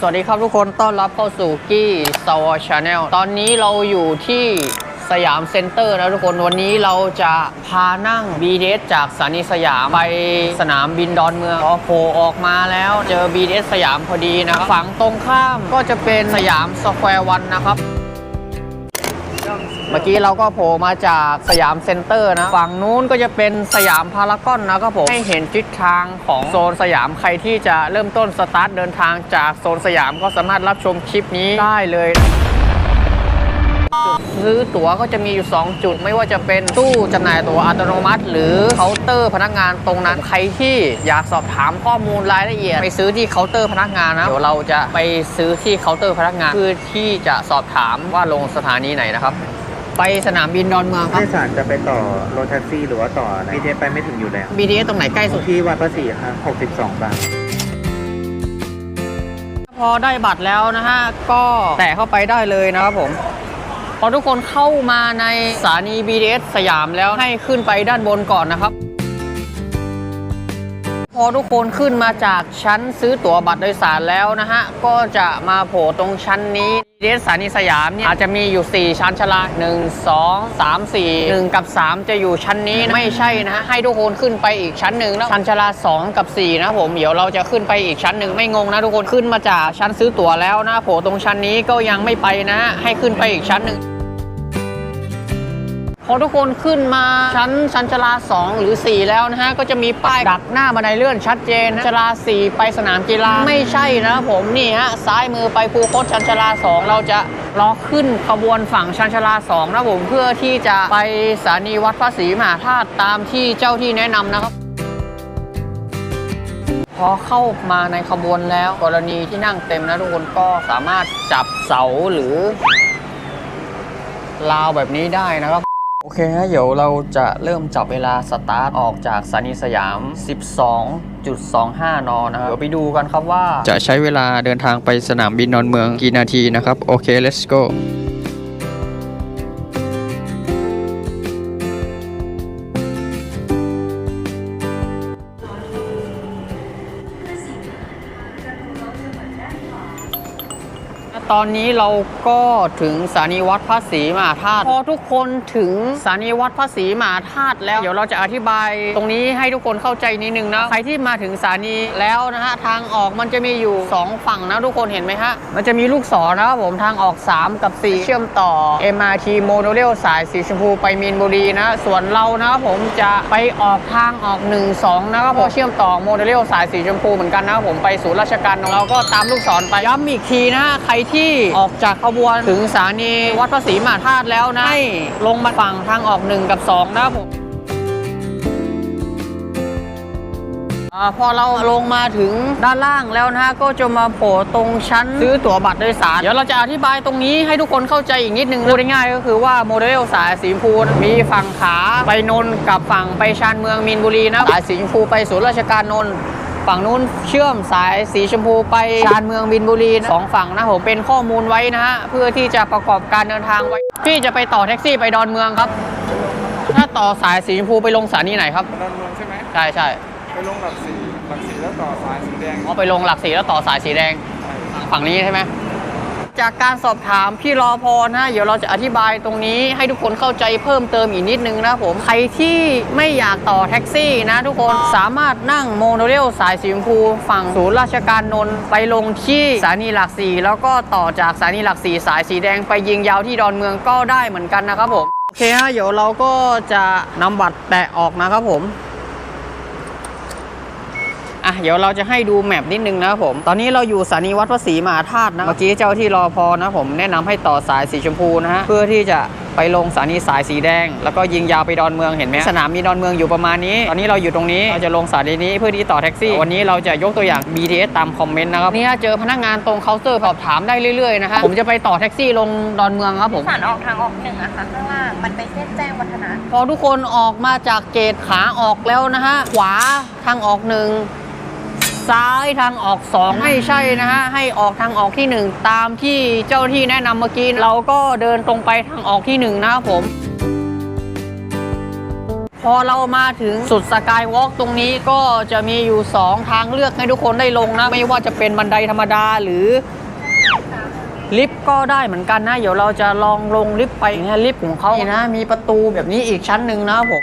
สวัสดีครับทุกคนต้อนรับเข้าสู่กี้สวอชาแนลตอนนี้เราอยู่ที่สยามเซ็นเตอร์นะทุกคนวันนี้เราจะพานั่ง BTS จากสถานีสยามไปสนามบินดอนเมืองพอโผล่ออกมาแล้วเจอ BTS สยามพอดีนะครับฝั่งตรงข้ามก็จะเป็นสยามสแควร์วันนะครับ เมื่อกี้เราก็โผล่มาจากสยามเซ็นเตอร์นะ ฝั่งนู้นก็จะเป็นสยามพารากอนนะครับผม ให้เห็นทิศทางของโซนสยามใครที่จะเริ่มต้นสตาร์ทเดินทางจากโซนสยามก็สามารถรับชมคลิปนี้ได้เลยซื้อตั๋วก็จะมีอยู่ 2 จุด ไม่ว่าจะเป็นตู้จำหน่ายตั๋วอัตโนมัติ หรือเคาน์เตอร์พนักงานตรงนั้นใครที่อยากสอบถามข้อมูลรายละเอียด ไปซื้อที่เคาน์เตอร์พนักงานนะเดี๋ยวเราจะไปซื้อที่เคาน์เตอร์พนักงานเพื่อที่จะสอบถามว่าลงสถานีไหนนะครับ ไปสนามบินดอนเมืองครับผู้โดยสารจะไปต่อรถแท็กซี่หรือว่าต่ออะไรบีเทไปไม่ถึงอยู่แล้ว BTS ตรงไหนใกล้สุด ที่วัดพระศรีครับ62 บาท พอได้บัตรแล้วนะฮะ ก็แตะเข้าไปได้เลยนะครับผม พอทุกคนเข้ามาในสถานี BTS สยามแล้วให้ขึ้นไปด้านบนก่อนนะครับ พอทุกคนขึ้นมาจากชั้นซื้อตั๋วบัตรโดยสารแล้วนะฮะ ก็จะมาโผล่ตรงชั้นนี้ BTS สานีสยามเนี่ยอาจจะมีอยู่ 4 ชั้นชลา1 2 3 4 1 กับ 3 จะอยู่ชั้นนี้นะไม่ใช่นะฮะ ให้ทุกคนขึ้นไปอีกชั้นหนึ่งนะชั้นชลา 2 กับ 4 นะผม เดี๋ยวเราจะขึ้นไปอีกชั้นหนึ่งไม่งงนะทุกคนขึ้นมาจากชั้นซื้อตั๋วแล้วนะโผล่ตรงชั้นนี้ก็ยังไม่ไปนะ ให้ขึ้นไปอีกชั้นหนึ่ง พอทุกคนขึ้นมาชั้นชั้นชลา 2 หรือ 4 แล้วนะฮะ ก็จะมีป้ายดักหน้าบันไดเลื่อนชัดเจนชลา 4 ไปสนามกีฬาไม่ใช่นะผมนี่ฮะ ซ้ายมือไปภูโคตชั้นชลา 2 เราจะรอขึ้นขบวนฝั่งชั้นชลา 2 นะผมเพื่อที่จะไปสถานีวัดพระศรีมหาธาตุตามที่เจ้าที่แนะนำนะครับพอเข้ามาในขบวนแล้วกรณีที่นั่งเต็มนะทุกคนก็สามารถจับเสาหรือราวแบบนี้ได้นะครับ เคฮะเดี๋ยวเราจะเริ่มจับเวลาสตาร์ทออกจากสถานีสยาม 12.25 น นะครับเดี๋ยวไปดูกันครับว่า จะใช้เวลาเดินทางไปสนามบินนอนเมืองกี่นาทีนะครับ โอเค let's go ตอนนี้เราก็ถึงสถานีวัดพระศรีมหาธาตุพอทุกคนถึงสถานีวัดพระศรีมหาธาตุแล้วเดี๋ยวเราจะอธิบายตรงนี้ให้ทุกคนเข้าใจนิดนึงนะใครที่มาถึงสถานีแล้วนะฮะทางออกมันจะมีอยู่ 2 ฝั่งนะทุกคนเห็นไหมฮะมันจะมีลูกศรนะครับผมทางออก 3 กับ 4 เชื่อมต่อ MRT โมโนเรลสายสีชมพูไปมีนบุรีนะส่วนเรานะครับผมจะไปออกทางออก 1 2 นะครับผมเชื่อมต่อโมโนเรลสายสีชมพูเหมือนกันนะครับผมไปศูนย์ราชการของเราก็ตามลูกศรไปย้ำอีกทีนะใครที่ออกจากขบวนถึงสถานีวัดพระศรีมหาธาตุแล้วนะให้ลงมาฝั่งทางออก 1 กับ 2 นะครับผมอาพอเราลงมาถึงด้านล่างแล้วนะฮะก็จะมาโผล่ตรงชั้นซื้อตั๋วบัตรโดยสาร เดี๋ยวเราจะอธิบายตรงนี้ให้ทุกคนเข้าใจอีกนิดนึงพูดง่ายๆก็คือว่าโมเดลสายสีชมพูมีฝั่งขาไปนนท์กับฝั่งไปชานเมืองมีนบุรีนะสายสีชมพูไปศูนย์ราชการนนท์ ฝั่งนู้นเชื่อมสายสีชมพูไปชานเมืองบินบุรีนะสองฝั่งนะผมเป็นข้อมูลไว้นะฮะเพื่อที่จะประกอบการเดินทางไว้ที่จะไปต่อแท็กซี่ไปดอนเมืองครับ ถ้าต่อสายสีชมพูไปลงสถานีไหนครับดอนเมืองใช่ไหมใช่ใช่ไปลงหลักสีหลักสีแล้วต่อสายสีแดงอ๋อไปลงหลักสีแล้วต่อสายสีแดงฝั่งนี้ใช่ไหม จากการสอบถามพี่รอพอนะเดี๋ยวเราจะอธิบายตรงนี้ให้ทุกคนเข้าใจเพิ่มเติมอีกนิดนึงนะผมใครที่ไม่อยากต่อแท็กซี่นะทุกคนสามารถนั่งโมโนเรลสายสีชมพูฝั่งศูนย์ราชการนนท์ไปลงที่สถานีหลักสี่แล้วก็ต่อจากสถานีหลักสี่สายสีแดงไปยิงยาวที่ดอนเมืองก็ได้เหมือนกันนะครับผมโอเคฮะเดี๋ยวเราก็จะนำบัตรแตะออกนะครับผม อะเดี๋ยวเราจะให้ดูแมปนิดนึงนะครับผม ตอนนี้เราอยู่สถานีวัดพระศรีมหาธาตุนะ เมื่อกี้เจ้าที่รอพอนะผมแนะนำให้ต่อสายสีชมพูนะฮะ เพื่อที่จะไปลงสถานีสายสีแดง แล้วก็ยิงยาวไปดอนเมืองเห็นไหมสนามมีดอนเมืองอยู่ประมาณนี้ ตอนนี้เราอยู่ตรงนี้เราจะลงสถานีนี้เพื่อที่ต่อแท็กซี่ วันนี้เราจะยกตัวอย่าง BTS ตามคอมเมนต์นะครับนี่ถ้าเจอพนักงานตรงเคาน์เตอร์สอบถามได้เรื่อยๆนะฮะผมจะไปต่อแท็กซี่ลงดอนเมืองครับผมสารออกทางออกหนึ่งอะค่ะข้างล่างมันไปเส้นแจ้งวัฒนะพอทุกคนออกมาจากเกตขาออกแล้วนะฮะขวาทางออกหนึ่ง ซ้ายทางออกสองไม่ใช่นะฮะให้ออกทางออกที่หนึ่งตามที่เจ้าที่แนะนำเมื่อกี้เราก็เดินตรงไปทางออกที่หนึ่งนะครับผม พอเรามาถึงสุดสกายวอล์กตรงนี้ก็จะมีอยู่ 2 ทางเลือกให้ทุกคนได้ลงนะ ไม่ว่าจะเป็นบันไดธรรมดาหรือลิฟต์ก็ได้เหมือนกันนะ เดี๋ยวเราจะลองลงลิฟต์ไปนะลิฟต์ของเขานะ มีประตูแบบนี้อีกชั้นหนึ่งนะผม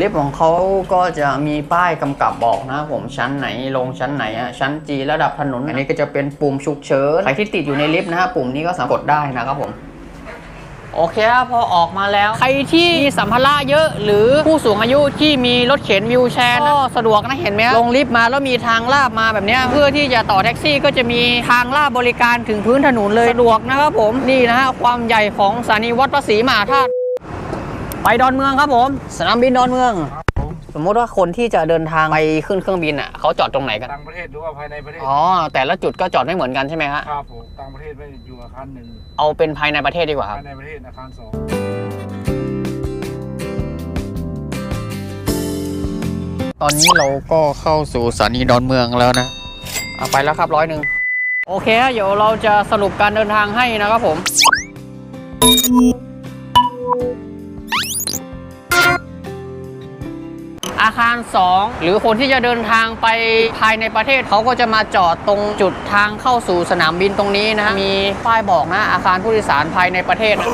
ลิฟต์ของเขาก็จะมีป้ายกำกับบอกนะครับผมชั้นไหนลงชั้นไหนอะชั้นจีระดับถนน อันนี้ก็จะเป็นปุ่มฉุกเฉินใครที่ติดอยู่ในลิฟต์นะฮะปุ่มนี้ก็สามารถกดได้นะครับผมโอเคพอออกมาแล้ว ใครที่มีสัมภาระเยอะ หรือผู้สูงอายุที่มีรถเข็นวิวแชร์ก็สะดวกนะเห็นไหมลงลิฟต์มาแล้วมีทางลาบมาแบบนี้เพื่อที่จะต่อแท็กซี่ก็จะมีทางลาบบริการถึงพื้นถนนเลยสะดวกนะครับผมนี่นะฮะความใหญ่ของสถานีวัดพระศรีมหาธาตุ ไปดอนเมืองครับผม สนามบินดอนเมือง สมมติว่าคนที่จะเดินทางไปขึ้นเครื่องบินอะเขาจอดตรงไหนกัน ต่างประเทศหรือว่าภายในประเทศอ๋อ แต่ละจุดก็จอดไม่เหมือนกันใช่ไหมฮะครับผมต่างประเทศไม่อยู่อาคารหนึ่งเอาเป็นภายในประเทศดีกว่าครับ ภายในประเทศอาคารสองตอนนี้เราก็เข้าสู่สถานีดอนเมืองแล้วนะเอาไปแล้วครับร้อยหนึ่งโอเคฮะเดี๋ยวเราจะสรุปการเดินทางให้นะครับผมาคาร2หรือคนที่จะเดินทางไปภายในประเทศเขาก็จะมาจอดตรงจุดทางเข้าสู่สนามบินตรงนี้นะมีป้ายบอกนะอาคารผู้โดยสารภายในประเทศนะ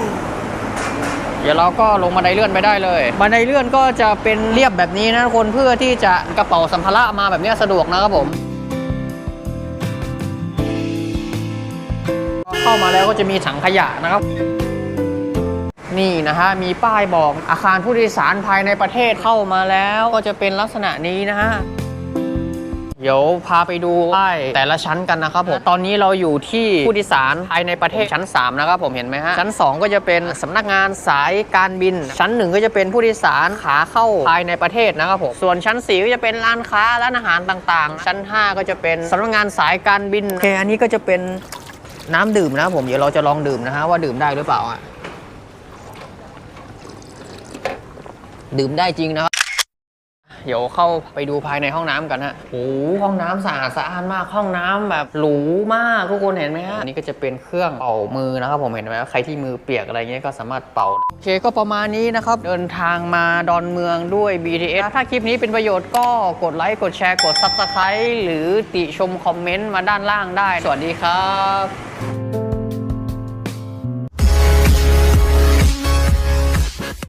เดี๋ยวเราก็ลงบันไดเลื่อนไปได้เลยบันไดเลื่อนก็จะเป็นเรียบแบบนี้นะคนเพื่อที่จะกระเป๋าสัมภาระมาแบบนี้สะดวกนะครับผมเข้ามาแล้วก็จะมีถังขยะนะครับ นี่นะฮะมีป้ายบอกอาคารผู้โดยสารภายในประเทศเข้ามาแล้วก็จะเป็นลักษณะนี้นะฮะเดี๋ยวพาไปดูป้ายแต่ละชั้นกันนะครับผม ตอนนี้เราอยู่ที่ผู้โดยสารภายในประเทศชั้น 3 นะครับผมเห็นไหมฮะ ชั้น 2 ก็จะเป็นสำนักงานสายการบิน ชั้น 1 ก็จะเป็นผู้โดยสารขาเข้าภายในประเทศนะครับผม ส่วนชั้น 4 ก็จะเป็นร้านค้าร้านอาหารต่างๆ ชั้น 5 ก็จะเป็นสำนักงานสายการบินโอเคอันนี้ก็จะเป็นน้ำดื่มนะครับผม เดี๋ยวเราจะลองดื่มนะฮะว่าดื่มได้หรือเปล่าอะ ดื่มได้จริงนะครับ เดี๋ยวเข้าไปดูภายในห้องน้ำกันฮะโอ้โหห้องน้ำสะอาดสะอ้านมาก ห้องน้ำแบบหรูมาก ทุกคนเห็นไหมฮะ อันนี้ก็จะเป็นเครื่องเป่ามือนะครับผมเห็นไหมว่าใครที่มือเปียกอะไรเงี้ยก็สามารถเป่า โอเคก็ประมาณนี้นะครับ เดินทางมาดอนเมืองด้วย BTS ถ้าคลิปนี้เป็นประโยชน์ก็กดไลค์ กดแชร์ กด Subscribe หรือติชมคอมเมนต์มาด้านล่างได้ สวัสดีครับ